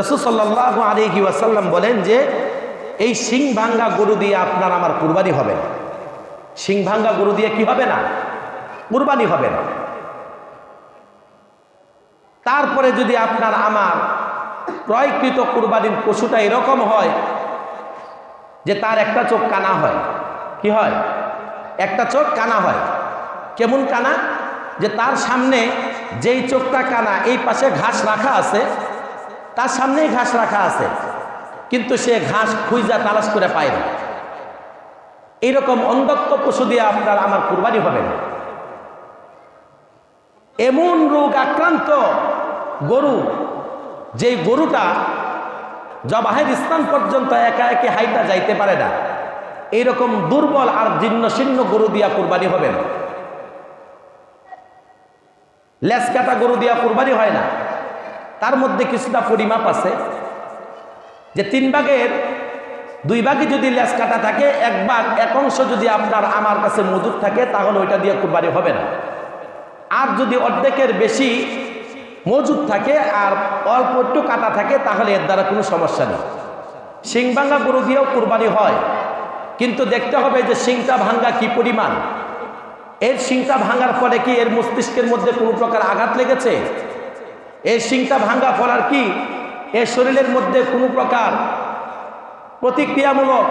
রসুল সাল্লাহ আলহি ওয়াসাল্লাম বলেন যে, এই শিং ভাঙ্গা গরু দিয়ে আপনার আমার কুরবানি হবে না। শিং ভাঙ্গা গরু দিয়ে কি হবে না? কুরবানি হবে না। তারপরে যদি আপনার আমার ক্রয়কৃত কুরবানির পশুটা এরকম হয় যে তার একটা চোখ কানা হয়, কি হয়? একটা চোখ কানা হয়। কেমন কানা? যে তার সামনে যেই চোখটা কানা, এই পাশে ঘাস রাখা আছে তার সামনেই ঘাস রাখা আছে। কিন্তু সে ঘাস খুঁজা তালাশ করে পায় না। এইরকম অন্ধত্ব পশু দিয়ে আপনার আমার কুরবানি হবে না। এমন রোগ আক্রান্ত গরু, যেই গরুটা জবাহের স্থান পর্যন্ত একা একে হাইটা যাইতে পারে না। এইরকম দুর্বল আর জীর্ণ শীর্ণ গরু দিয়া কুরবানি হবে না। লেস কাটা গরু দিয়া কুরবানি হয় না। তার মধ্যে কিছুটা পরিমাপ আছে যে তিন ভাগের দুই ভাগে যদি লেস কাটা থাকে, এক ভাগ, এক অংশ যদি আপনার আমার কাছে মজুদ থাকে, তাহলে ওইটা দিয়ে কুরবানি হবে না। আর যদি অর্ধেকের বেশি মজুদ থাকে আর অল্প একটু কাটা থাকে, তাহলে এর দ্বারা কোনো সমস্যা নেই। শিং ভাঙ্গা গরু দিয়েও কুরবানি হয়, কিন্তু দেখতে হবে যে শিংটা ভাঙ্গা কি পরিমাণ। এর শিংটা ভাঙার ফলে কি এর মস্তিষ্কের মধ্যে কোনো প্রকার আঘাত লেগেছে? এর শিংটা ভাঙ্গা ফলার কি? এর শরীরের মধ্যে কোনো প্রকার প্রতিক্রিয়ামূলক,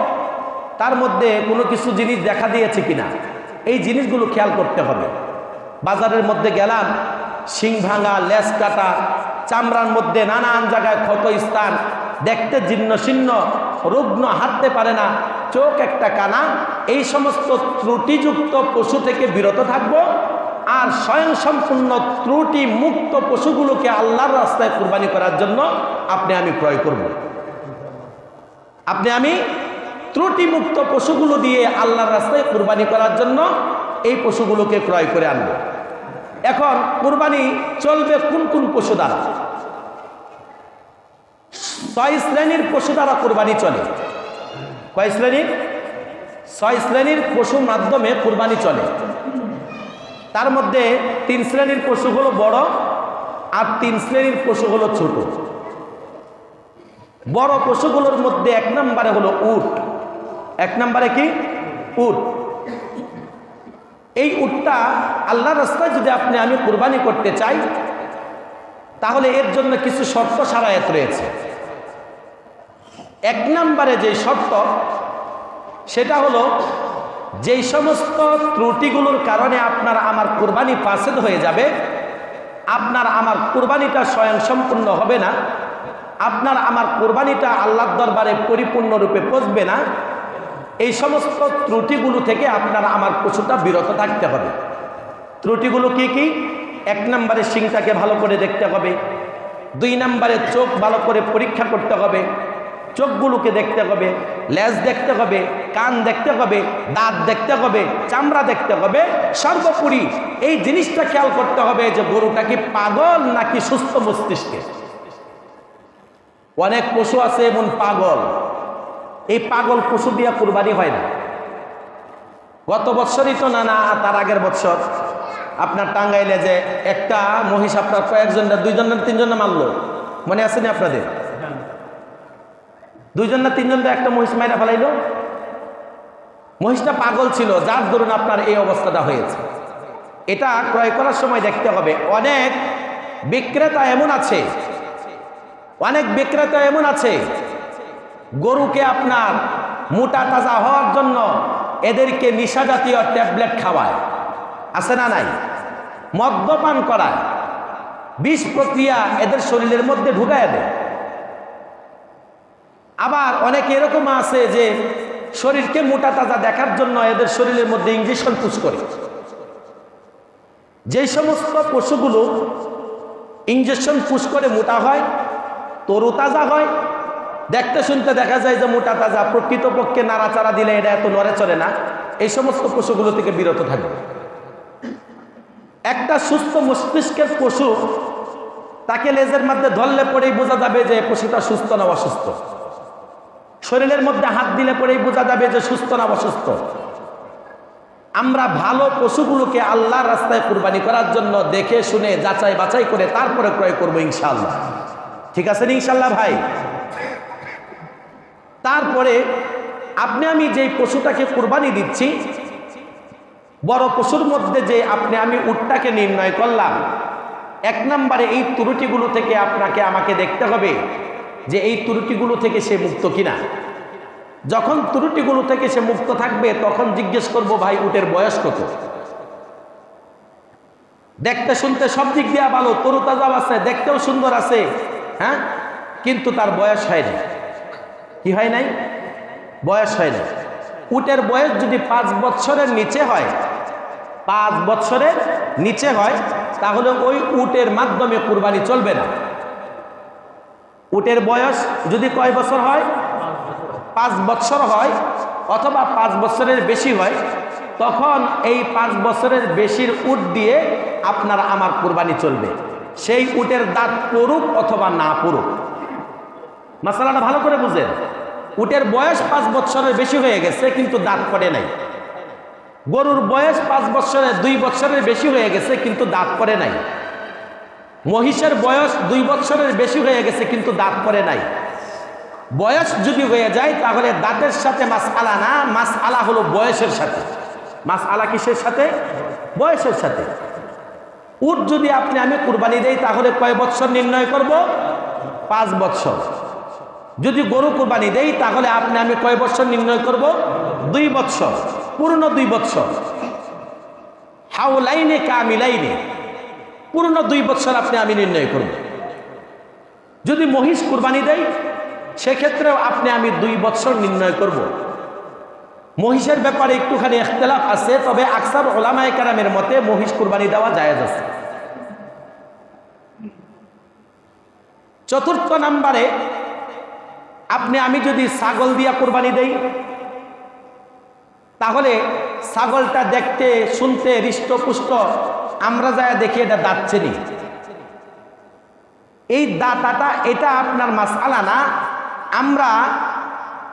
তার মধ্যে কোনো কিছু জিনিস দেখা দিয়েছে কিনা? এই জিনিসগুলো খেয়াল করতে হবে। বাজারের মধ্যে গেলাম, শিং ভাঙা, লেস কাটা, চামড়ার মধ্যে নানান জায়গায় ক্ষত স্থান, দেখতে জীর্ণ শীর্ণ, রুগ্ন, হাঁটতে পারে না, চোখ একটা কানা, এই সমস্ত ত্রুটিযুক্ত পশু থেকে বিরত থাকব আর স্বয়ং সম্পূর্ণ ত্রুটি মুক্ত পশুগুলোকে আল্লাহর রাস্তায় কুরবানি করার জন্য আপনি আমি ক্রয় করব। আপনি আমি ত্রুটি মুক্ত পশুগুলো দিয়ে আল্লাহর রাস্তায় কুরবানি করার জন্য এই পশুগুলোকে ক্রয় করে আনব। এখন কুরবানি চলবে কোন কোন পশু দ্বারা? ছয় শ্রেণির পশু দ্বারা কুরবানি চলে। কয় শ্রেণির? ছয় শ্রেণির পশুর মাধ্যমে কুরবানি চলে। তার মধ্যে তিন শ্রেণির পশু হলো বড় আর তিন শ্রেণির পশু হলো ছোট। বড় পশুগুলোর মধ্যে এক নম্বরে হলো উট। এক নম্বরে কি? উট। এই উটটা আল্লাহ রাস্তায় যদি আপনি আমি কুরবানি করতে চাই, তাহলে এর জন্য কিছু শর্ত সারায়াত রয়েছে। এক নম্বরে যে শর্ত, সেটা হলো যেই সমস্ত ত্রুটিগুলোর কারণে আপনার আমার কোরবানি পাসেদ হয়ে যাবে, আপনার আমার কোরবানিটা স্বয়ং সম্পূর্ণ হবে না, আপনার আমার কোরবানিটা আল্লাহর দরবারে পরিপূর্ণরূপে পচবে না, এই সমস্ত ত্রুটিগুলো থেকে আপনার আমার পশুটা বিরত থাকতে হবে। ত্রুটিগুলো কি কি? এক নম্বরে শিংটাকে ভালো করে দেখতে হবে, দুই নম্বরে চোখ ভালো করে পরীক্ষা করতে হবে চোখগুলোকে দেখতে হবে, লেজ দেখতে হবে, কান দেখতে হবে, দাঁত দেখতে হবে, চামড়া দেখতে হবে। সর্বোপরি এই জিনিসটা খেয়াল করতে হবে যে গরুটা কি পাগল নাকি সুস্থ মস্তিষ্কে? অনেক পশু আছে এমন পাগল। এই পাগল পশু দিয়া কুরবানি হয় না। গত বৎসরই তো না না, তার আগের বৎসর। আপনার টাঙ্গাইলে যে একটা মহিষ আপনার কয়েকজন দুইজন না তিনজন মারলো। মনে আছে না আপনাদের? দুইজন না তিনজন তো একটা মহিষ মাইরা ফেলাইল? মহিষটা পাগল ছিল, যার ধরুন আপনার এই অবস্থাটা হয়েছে। এটা ক্রয় করার সময় দেখতে হবে, অনেক বিক্রেতা এমন আছে, অনেক বিক্রেতা এমন আছে, গরুকে আপনার মোটা তাজা হওয়ার জন্য এদেরকে নিশা জাতীয় ট্যাবলেট খাওয়ায়। আছে না নাই? মদ্যপান করায়। বিষ প্রক্রিয়া এদের শরীরের মধ্যে ঢুকায় দেয়। আবার অনেকে এরকম আছে যে শরীরকে মোটা তাজা দেখার জন্য এদের শরীরের মধ্যে ইঞ্জেকশন পুষ করে। যেই সমস্ত পশুগুলো ইঞ্জেকশন পুশ করে মোটা হয়, তরু তাজা হয়, দেখতে শুনতে দেখা যায় যে মোটা তাজা, প্রকৃতপক্ষে নাড়াচাড়া দিলে এটা এত নড়ে চলে না, এই সমস্ত পশুগুলো থেকে বিরত থাকবে একটা সুস্থ মস্তিষ্কের পশু, তাকে লেজের মধ্যে ধরলে পরেই বোঝা যাবে যে পশুটা সুস্থ না অসুস্থ। শরীরের মধ্যে হাত দিলে পরেই বোঝা যাবে যে সুস্থ না অসুস্থ। আমরা ভালো পশুগুলোকে আল্লাহর রাস্তায় কুরবানি করার জন্য দেখে, শুনে, যাচাই, বাছাই করে তারপরে ক্রয় করব ইনশাল্লাহ ঠিক আছে ইনশাল্লাহ ভাই? তারপরে আপনি আমি যেই পশুটাকে কুরবানি দিচ্ছি, বড় পশুর মধ্যে যে আপনি আমি উটটাকে নির্ণয় করলাম, এক নম্বরে এই ত্রুটিগুলো থেকে আপনাকে, আমাকে দেখতে হবে। যে এই ত্রুটিগুলো থেকে সে মুক্ত কিনা? যখন ত্রুটিগুলো থেকে সে মুক্ত থাকবে, তখন জিজ্ঞেস করব, ভাই, উটের বয়স কত? দেখতে শুনতে সব দিক দিয়ে ভালো, তরুতাজাও আছে, দেখতেও সুন্দর আছে হ্যাঁ? কিন্তু তার বয়স হয় নাই কি হয় নাই? বয়স হয় নাই উটের বয়স যদি পাঁচ বছরের নিচে হয়, পাঁচ বছরের নিচে হয়, তাহলে ওই উটের মাধ্যমে কুরবানি চলবে না। উটের বয়স যদি কয় বছর হয়? পাঁচ বছর হয় অথবা পাঁচ বছরের বেশি হয়, তখন এই পাঁচ বছরের বেশির উট দিয়ে আপনার আমার কুরবানি চলবে। সেই উটের দাঁত পড়ুক অথবা না পড়ুক। মশালাটা ভালো করে বুঝেন। উটের বয়স পাঁচ বছরের বেশি হয়ে গেছে, কিন্তু দাঁত পড়ে নাই। গরুর বয়স পাঁচ বছরের, দুই বছরের বেশি হয়ে গেছে, কিন্তু দাঁত পড়ে নাই। মহিষের বয়স দুই বছরের বেশি হয়ে গেছে, কিন্তু দাঁত পরে নাই। বয়স যদি হয়ে যায়, তাহলে দাঁতের সাথে মাস আলা না মাস আলা হলো বয়সের সাথে। মাস আলা কিসের সাথে? বয়সের সাথে। উট যদি আপনি, আমি কুরবানি দেই, তাহলে কয় বছর নির্ণয় করব? পাঁচ বছর যদি গরু কুরবানি দেই, তাহলে আপনি, আমি কয় বছর নির্ণয় করব? দুই বছর পূর্ণ দুই বছর হাউলাইনে কামিলাইনে। পূর্ণ দুই বছর আপনি আমি নির্ণয় করব। যদি মহিষ কুরবানি দেয়, সেক্ষেত্রেও আপনি আমি দুই বছর নির্ণয় করব। মহিষের ব্যাপারে একটুখানি এখতলাফ আছে, তবে আকসার ওলামায় কারামের মতে মহিষ কুরবানি দেওয়া জায়েজ আছে। চতুর্থ নাম্বারে, আপনি আমি যদি ছাগল দিয়া কোরবানি দেই, তাহলে ছাগলটা দেখতে, শুনতে, হৃষ্টপুষ্ট আমরা যা দেখি এটা দাঁতছেনি এই দাঁতাটা, এটা আপনার মাসালা না। আমরা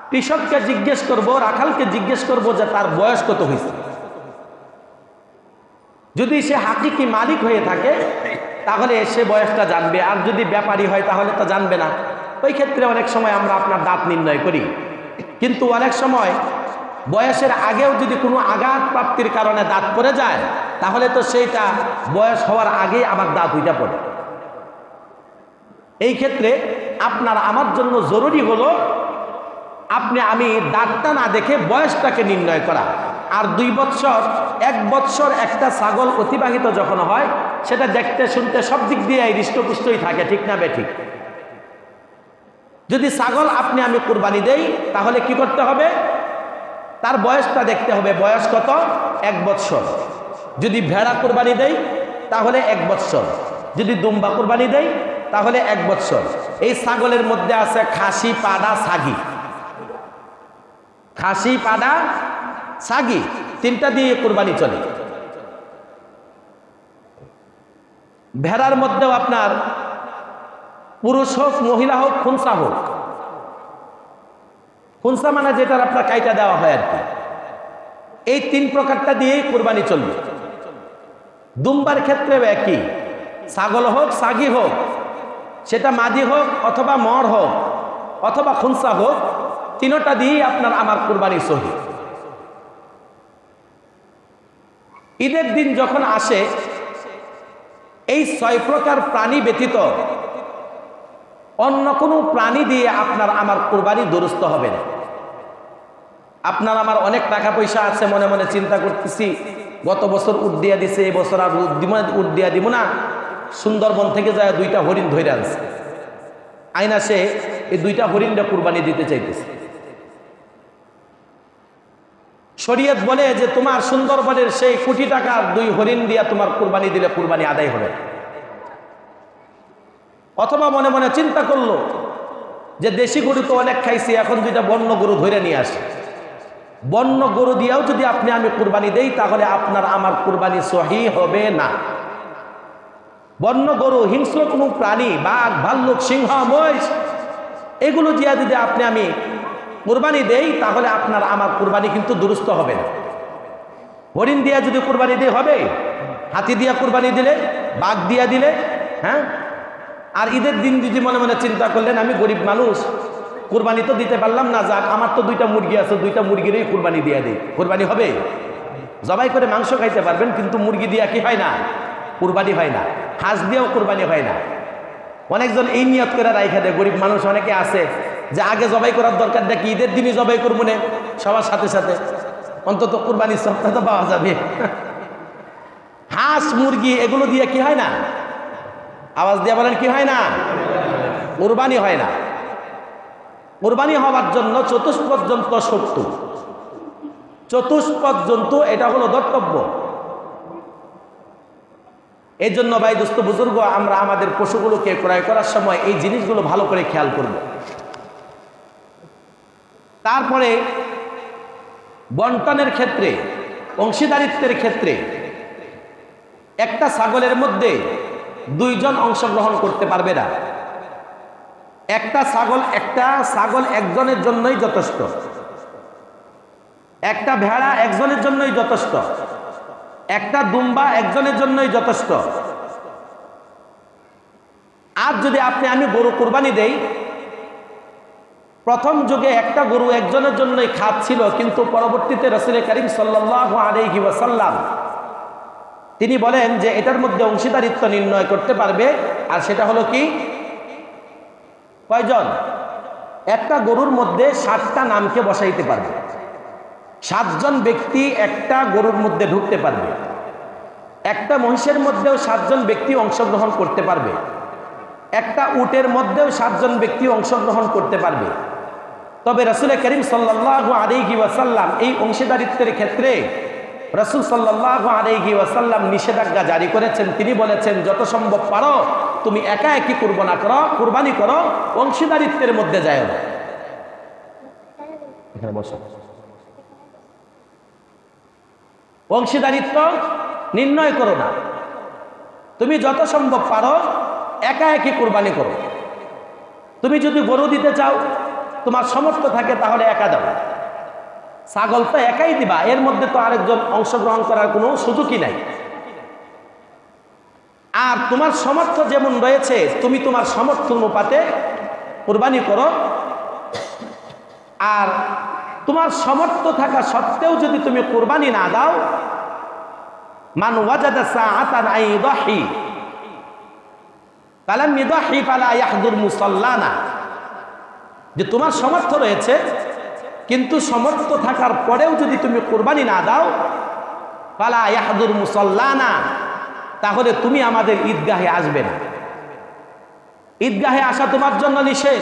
কৃষককে জিজ্ঞেস করব, রাখালকে জিজ্ঞেস করব যে তার বয়স কত হয়েছে। যদি সে হাকিকি মালিক হয়ে থাকে, তাহলে সে বয়সটা জানবে। আর যদি ব্যাপারী হয়, তাহলে তো জানবে না। ওই ক্ষেত্রে অনেক সময় আমরা আপনার দাঁত নির্ণয় করি। কিন্তু অনেক সময় বয়সের আগেও যদি কোনো আঘাত প্রাপ্তির কারণে দাঁত পড়ে যায়, তাহলে তো সেইটা বয়স হওয়ার আগেই আমার দাঁত হইটা পড়ে। এই ক্ষেত্রে আপনার আমার জন্য জরুরি হলো, আপনি আমি দাঁতটা না দেখে বয়সটাকে নির্ণয় করা। আর দুই বৎসর, এক বৎসর একটা ছাগল অতিবাহিত যখন হয়, সেটা দেখতে, শুনতে সব দিক দিয়ে হৃষ্টপুষ্টই থাকে, ঠিক না বে ঠিক যদি ছাগল আপনি আমি কুরবানি দেই, তাহলে কি করতে হবে? তার বয়সটা দেখতে হবে, বয়স কত? এক বৎসর। যদি ভেড়া কুরবানি দেই, তাহলে এক বৎসর। যদি দুম্বা কুরবানি দেই, তাহলে এক বৎসর। এই ছাগলের মধ্যে আছে খাসি, পাডা, সাগি। খাসি, পাডা, সাগি, তিনটা দিয়ে কুরবানি চলে। ভেড়ার মধ্যেও আপনার পুরুষ হোক, মহিলা হোক, খুনসা হোক খুনসা মানে যেটার আপনার কাইটা দেওয়া হয় আর কি? এই তিন প্রকারটা দিয়েই কোরবানি চলবে। দুম্বার ক্ষেত্রেও একই। ছাগল হোক সাগি হোক, সেটা মাদি হোক অথবা মর হোক অথবা খুনসা হোক, তিনোটা দিয়েই আপনার আমার কোরবানি সহি। ঈদের দিন যখন আসে, এই ছয় প্রকার প্রাণী ব্যতীত অন্য কোনো প্রাণী দিয়ে আপনার আমার কোরবানি দুরস্ত হবে না। আপনার আমার অনেক টাকা পয়সা আছে, মনে মনে চিন্তা করতেছি, গত বছর উট দিয়া দিছে এই বছর আর দিয়া দিব না। সুন্দরবন থেকে যায় দুইটা হরিণ ধরে আনছে। আইনা সে এই দুইটা হরিণটা কুরবানি দিতে চাইতেছে। শরীয়ত বলে যে তোমার সুন্দরবনের সেই কোটি টাকার দুই হরিণ দিয়া তোমার কুরবানি দিলে কুরবানি আদায় হবে অথবা মনে মনে চিন্তা করল যে দেশি গরু তো অনেক খাইছি, এখন দুইটা বন্য গরু ধরে নিয়ে আসে। বন্য গরু দিয়েও যদি আপনি আমি কুরবানি দেই, তাহলে আপনার আমার কুরবানি সহি হবে না। বন্য গরু, হিংস্র কোনো প্রাণী, বাঘ, ভাল্লুক, সিংহ, মহিষ, এগুলো দিয়া যদি আপনি আমি কুরবানি দেই, তাহলে আপনার আমার কুরবানি কিন্তু দুরুস্ত হবে না। হরিণ দিয়া যদি কুরবানি দিয়ে হবে, হাতি দিয়া কুরবানি দিলে, বাঘ দিয়া দিলে হ্যাঁ আর ঈদের দিন যদি মনে মনে চিন্তা করলেন, আমি গরিব মানুষ, কুরবানি তো দিতে পারলাম না, যাক, আমার তো দুইটা মুরগি আছে, দুইটা মুরগিরই কুরবানি দিয়ে দিই। কোরবানি হবে? জবাই করে মাংস খাইতে পারবেন, কিন্তু মুরগি দিয়া কি হয় না? কুরবানি হয় না। হাঁস দিয়েও কোরবানি হয় না। অনেকজন এই নিয়ত করে রাইখা দেয়, গরিব মানুষ অনেকে আছে যে আগে জবাই করার দরকার, দেখি ঈদের দিনই জবাই করব নে, সবার সাথে সাথে। অন্তত কোরবানির সপ্তাহ তো পাওয়া যাবে। হাঁস, মুরগি, এগুলো দিয়ে কি হয় না? আওয়াজ দিয়ে বলেন, কি হয় না? কোরবানি হয় না। কোরবানি হওয়ার জন্য চতুষ্পদ জন্তু সত্য। চতুষ্পদ জন্তু এটা হলো দর্তব্য এই জন্য ভাই দোস্ত, বুজুর্গ, আমরা আমাদের পশুগুলোকে ক্রয় করার সময় এই জিনিসগুলো ভালো করে খেয়াল করব। তারপরে বন্টনের ক্ষেত্রে, অংশীদারিত্বের ক্ষেত্রে, একটা ছাগলের মধ্যে দুইজন অংশগ্রহণ করতে পারবে না। একটা ছাগল একটা, ছাগল একজনের জন্যই যথেষ্ট। একটা ভেড়া একজনের জন্যই যথেষ্ট। একটা দুম্বা একজনের জন্যই যথেষ্ট। আর যদি আপনি, আমি গরু কোরবানি দেই, প্রথম যুগে একটা গরু একজনের জন্যই খাত ছিল কিন্তু পরবর্তীতে রসুল করিম সাল্লাহ আলহি ওয়াসাল্লাম তিনি বলেন যে এটার মধ্যে অংশীদারিত্ব নির্ণয় করতে পারবে, আর সেটা হলো কি? কয়জন? একটা গরুর মধ্যে সাতটা নামকে বসাইতে পারবে। সাতজন ব্যক্তি একটা গরুর মধ্যে ঢুকতে পারবে। একটা মহিষের মধ্যেও সাতজন ব্যক্তি অংশগ্রহণ করতে পারবে। একটা উটের মধ্যেও সাতজন ব্যক্তি অংশগ্রহণ করতে পারবে। তবে রসুল করিম সাল্লাহ আলিহি ওয়াসাল্লাম এই অংশীদারিত্বের ক্ষেত্রে রসুল সাল্লাহ আলহি ওয়াসাল্লাম নিষেধাজ্ঞা জারি করেছেন। তিনি বলেছেন, যত সম্ভব পারো, তুমি একা একই কুরবানা করো, কুরবানি করো, অংশীদারিত্বের মধ্যে যায় এখানে অংশীদারিত্ব নির্ণয় করো না। তুমি যত সম্ভব পারো, একা একই কুরবানি করো। তুমি যদি গরু দিতে চাও, তোমার সমর্থ থাকে, তাহলে একা দাও। ছাগল তো একাই দিবা, এর মধ্যে তো আরেকজন অংশগ্রহণ করার কোনো সুযোগই নাই। আর তোমার সমর্থ যেমন রয়েছে, তুমি তোমার সমর্থ অনুপাতে কোরবানি করো। আর তোমার সমর্থ থাকা সত্ত্বেও যদি তুমি কোরবানি না দাও, মান ওয়াজাদা যে তোমার সমর্থ রয়েছে কিন্তু সমর্থ থাকার পরেও যদি তুমি কোরবানি না দাও পালা ইয়াহাদুর মুসল্লানা, তাহলে তুমি আমাদের ঈদগাহে আসবে না। ঈদগাহে আসা তোমার জন্য নিষেধ।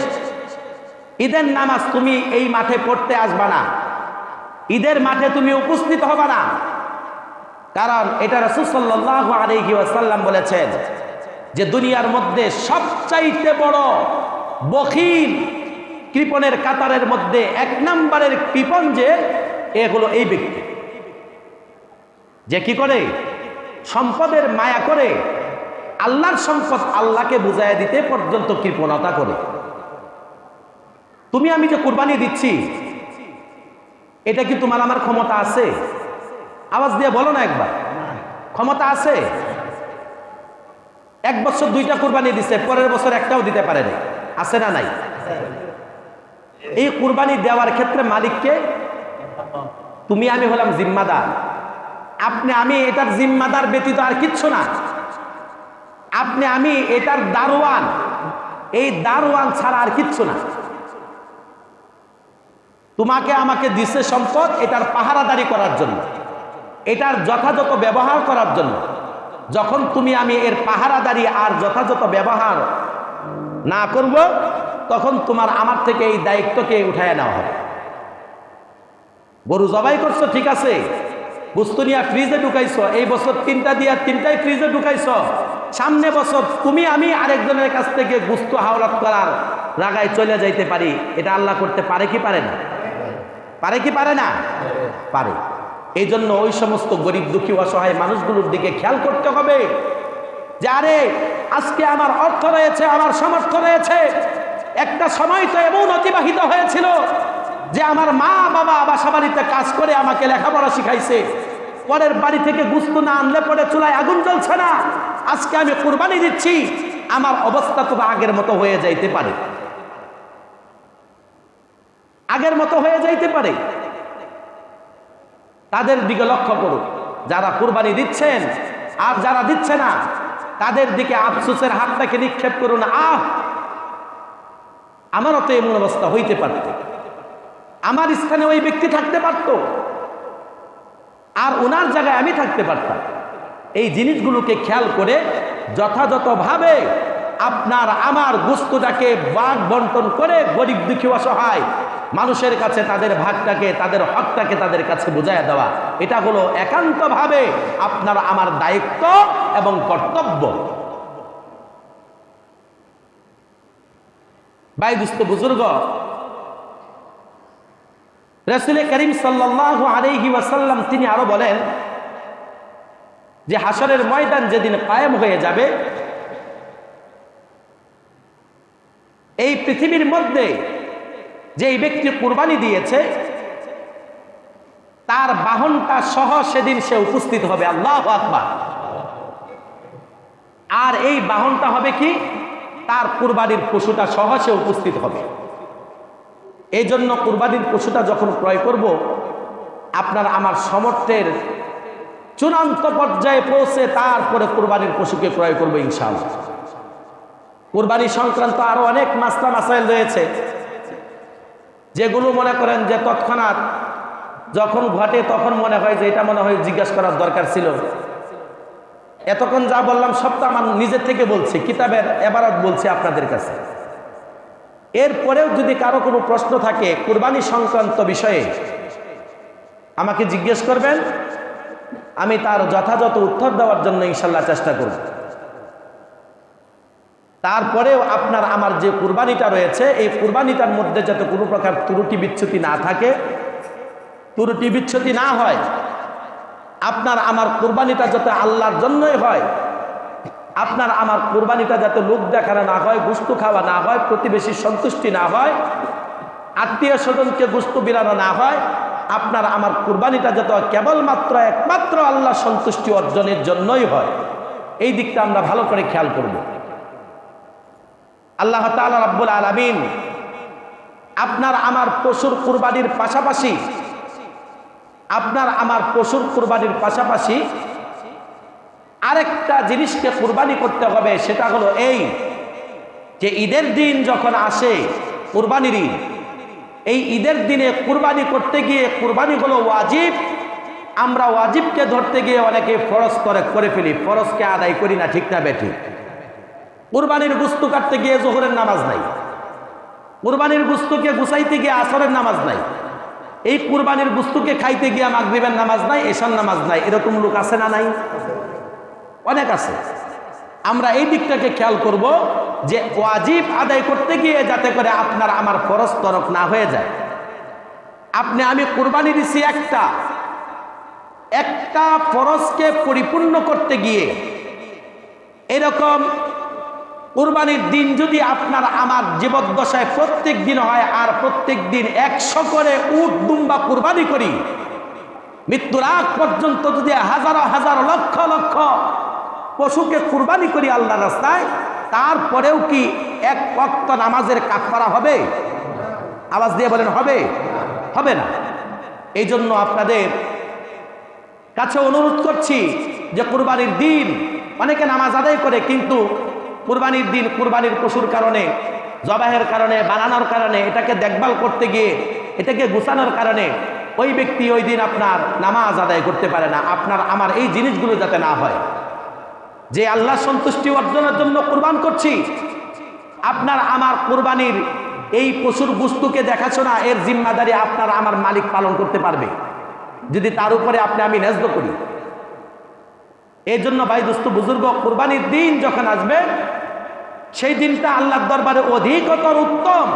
ঈদের নামাজ তুমি এই মাঠে পড়তে আসবা না। ঈদের মাঠে তুমি উপস্থিত হবা না। কারণ এটা রসুসাল্লাহ আলহি ওয়াসাল্লাম বলেছেন যে দুনিয়ার মধ্যে সবচাইতে বড় বখিল কৃপণের কাতারের মধ্যে এক নম্বরের কৃপণ যে, এ হলো এই ব্যক্তি। যে কি করে? সম্পদের মায়া করে, আল্লাহর সম্পদ আল্লাহকে বুঝাই দিতে পর্যন্ত কৃপণতা করে। তুমি আমি যে কোরবানি দিচ্ছি, এটা কি তোমার আমার ক্ষমতা আছে? আওয়াজ দিয়ে বলো না একবার। ক্ষমতা আছে? এক বছর দুইটা কোরবানি দিচ্ছে পরের বছর একটাও দিতে পারে না আছে না নাই? এই কুরবানি দেওয়ার ক্ষেত্রে মালিককে তুমি আমি হলাম জিম্মাদার। আপনি আমি এটার জিম্মাদার ব্যতীত আর কিচ্ছু না। আপনি আমি এটার দারোয়ান। এই দারোয়ান ছাড়া আর কিচ্ছু না। তোমাকে আমাকে দিছে সম্পদ এটার পাহারাদারি করার জন্য। এটার যথাযথ ব্যবহার করার জন্য। যখন তুমি আমি এর পাহারাদারি আর যথাযথ ব্যবহার না করব তখন তোমার আমার থেকে এই দায়িত্বকে উঠায় নেওয়া হবে। গরু জবাই করছ, ঠিক আছে। বস্তু নিয়ে ফ্রিজে ঢুকাইছ, এই বছর তিনটা দিয়া তিনটাই ফ্রিজে ঢুকাইছ। সামনে বছর তুমি, আমি আরেকজনের কাছ থেকে গুস্ত হাওলাত করার রাগায় চলে যাইতে পারি। এটা আল্লাহ করতে পারে কি পারে না? পারে কি পারে না? পারে। এই জন্য ওই সমস্ত গরিব দুঃখী অসহায় মানুষগুলোর দিকে খেয়াল করতে হবে যে, আরে, আজকে আমার অর্থ রয়েছে, আমার সামর্থ্য রয়েছে। একটা সময় তো এমন অতিবাহিত হয়েছিল যে আমার মা বাবা বাসা বাড়িতে কাজ করে আমাকে লেখাপড়া শিখাইছে। পরের বাড়ি থেকে গুস্ত না আনলে পরে চুলায় আগুন জ্বলছে না। আজকে আমি কোরবানি দিচ্ছি, আমার অবস্থা তো আগের মতো হয়ে যাইতে পারে। আগের মতো হয়ে যাইতে পারে। তাদের দিকে লক্ষ্য করুন। যারা কুরবানি দিচ্ছেন, আর যারা দিচ্ছে না, তাদের দিকে আফসুসের হাতটাকে নিক্ষেপ করুন। আহ আমারও তো এমন অবস্থা হইতে পারত। আমার স্থানে ওই ব্যক্তি থাকতে পারত। আর ওনার জায়গায় আমি থাকতে পারতাম। এই জিনিসগুলোকে খেয়াল করে যথাযথভাবে আপনার আমার গুস্তটাকে বাঘ বন্টন করে গরিব দুঃখী অসহায় মানুষের কাছে তাদের ভাগটাকে, তাদের হকটাকে তাদের কাছে বুঝাইয়া দেওয়া, এটা হলো একান্তভাবে আপনার আমার দায়িত্ব এবং কর্তব্য। ভাই দুস্থ বুজুর্গ? রসুল করিম সাল্লাহ আলহি ওয়াসাল্লাম, তিনি আরও বলেন যে হাসরের ময়দান যেদিন কায়েম হয়ে যাবে, এই পৃথিবীর মধ্যে যে ব্যক্তি কুরবানি দিয়েছে, তার বাহনটা সহ সেদিন সে উপস্থিত হবে। আল্লাহ আর এই বাহনটা হবে কি? তার কুরবানির পশুটা সহ সে উপস্থিত হবে। এই জন্য কুরবানির পশুটা যখন ক্রয় করব, আপনার আমার সমর্থের চূড়ান্ত পর্যায়ে পৌঁছে তারপরে কুরবানির পশুকে ক্রয় করব ইনশাআল্লাহ। কুরবানি সংক্রান্ত আরও অনেক মাসলা মাসাইল রয়েছে, যেগুলো মনে করেন যে তৎক্ষণাৎ যখন ঘটে তখন মনে হয় যে এটা মনে হয় জিজ্ঞাসা করার দরকার ছিল। এতক্ষণ যা বললাম সবটা আমার নিজের থেকে বলছি, কিতাবের এবারত বলছি আপনাদের কাছে। এরপরেও যদি কারও কোনো প্রশ্ন থাকে কুরবানি সংক্রান্ত বিষয়ে, আমাকে জিজ্ঞেস করবেন, আমি তার যথাযথ উত্তর দেওয়ার জন্য ইনশাল্লাহ চেষ্টা করব। তারপরেও আপনার আমার যে কুরবানিটা রয়েছে, এই কুরবানিটার মধ্যে যাতে কোনো প্রকার ত্রুটি বিচ্ছুতি না থাকে, ত্রুটি বিচ্ছুতি না হয় আপনার আমার কুরবানিটা যাতে আল্লাহর জন্যই হয়, আপনার আমার কুরবানিটা যাতে লোক দেখানো না হয়, গুস্তু খাওয়া না হয়, প্রতিবেশীর সন্তুষ্টি না হয়, আত্মীয় স্বজনকে গুস্তু বিলানো না হয়, আপনার আমার কুরবানিটা যত কেবলমাত্র একমাত্র আল্লাহ সন্তুষ্টি অর্জনের জন্যই হয়। এই দিকটা আমরা ভালো করে খেয়াল করব। আল্লাহ তালা রাব্বুল আলমিন আপনার আমার পশুর কুরবানির পাশাপাশি আপনার আমার পশুর কুরবানির পাশাপাশি আরেকটা জিনিসকে কুরবানি করতে হবে, সেটা হলো এই যে ঈদের দিন যখন আসে কুরবানির ঈদ, এই ঈদের দিনে কুরবানি করতে গিয়ে কুরবানি হলো ওয়াজিব। আমরা ওয়াজিবকে ধরতে গিয়ে অনেকে ফরজ করে করে ফেলি, ফরজকে আদায় করি না, ঠিক না বেঠিক কুরবানির গুস্তু কাটতে গিয়ে জোহরের নামাজ নাই। কুরবানির গুস্তুকে গুছাইতে গিয়ে আসরের নামাজ নাই। এই কুরবানির বস্তুকে খাইতে গিয়ে মাগরিবের নামাজ নাই, এশার নামাজ নাই, এরকম লোক আছে না নাই? অনেক আছে। আমরা এই দিকটাকে খেয়াল করব যে ওয়াজিব আদায় করতে গিয়ে যাতে করে আপনার আমার ফরজ তরক না হয়ে যায়। আপনি, আমি কুরবানি দিছি একটা। একটা ফরজকে পরিপূর্ণ করতে গিয়ে এরকম কুরবানির দিন যদি আপনার আমার জীবদ্দশায় প্রত্যেক দিন হয় আর প্রত্যেক দিন একশো করে উট দুম্বা কুরবানি করি, মৃত্যুর আগ পর্যন্ত যদি হাজারো হাজার লক্ষ লক্ষ পশুকে কুরবানি করি আল্লাহ রাস্তায়, তারপরেও কি এক অক্ত নামাজের কাফারা হবে? আওয়াজ দিয়ে বলেন, হবে। হবে না। এই জন্য আপনাদের কাছে অনুরোধ করছি যে কুরবানির দিন অনেকে নামাজ আদায় করে, কিন্তু কুরবানির দিন কুরবানির পশুর কারণে, জবাহের কারণে, বানানোর কারণে, এটাকে দেখভাল করতে গিয়ে, এটাকে গুছানোর কারণে ওই ব্যক্তি ওই দিন আপনার নামাজ আদায় করতে পারে না। আপনার, আমার এই জিনিসগুলো যাতে না হয়। যে আল্লাহ সন্তুষ্টি অর্জনের জন্য কোরবান করছি, আপনার আমার কোরবানির এই পশুর বস্তুকে দেখাশোনা, এর জিম্মাদারি আপনার আমার মালিক পালন করতে পারবে। যদি তার উপরে আপনি আমি ন্যায্য করি। এই জন্য ভাই দোস্ত, বুজুর্গ, কোরবানির দিন যখন আসবে, সেই দিনটা আল্লাহর দরবারে অধিকতর উত্তম।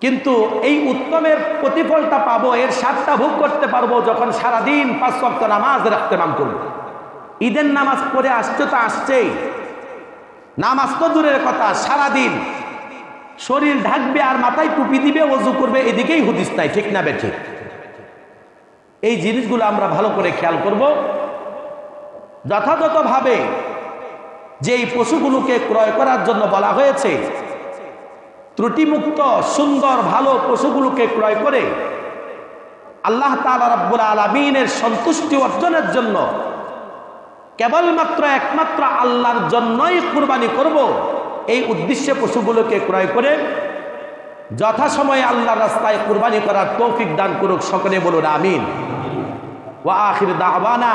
কিন্তু এই উত্তমের প্রতিফলটা পাবো, এর স্বাদটা ভোগ করতে পারব যখন সারাদিন পাঁচ সপ্ত নামাজ রাখতে নাম করব। ঈদের নামাজ পড়ে আসছে তো আসছেই। নামাজ তো দূরের কথা, সারাদিন। শরীর ঢাকবে আর মাথায় টুপি দিবে, অজু করবে, এদিকেই হুদিস নাই, ঠিক না বেঠে এই জিনিসগুলো আমরা ভালো করে খেয়াল করব। যথাযথভাবে যেই পশুগুলোকে ক্রয় করার জন্য বলা হয়েছে, ত্রুটিমুক্ত, সুন্দর, ভালো পশুগুলোকে ক্রয় করে আল্লাহ তালা রব্বুল আলমিনের সন্তুষ্টি অর্জনের জন্য কেবলমাত্র একমাত্র আল্লাহর জন্যই কুরবানি করব এই উদ্দেশ্যে পশুগুলোকে ক্রয় করে যথাসময়ে আল্লাহর রাস্তায় কুরবানি করার তৌফিক দান করুক সকলে বলুন, আমিন। ওয়া আখির দাওয়ানা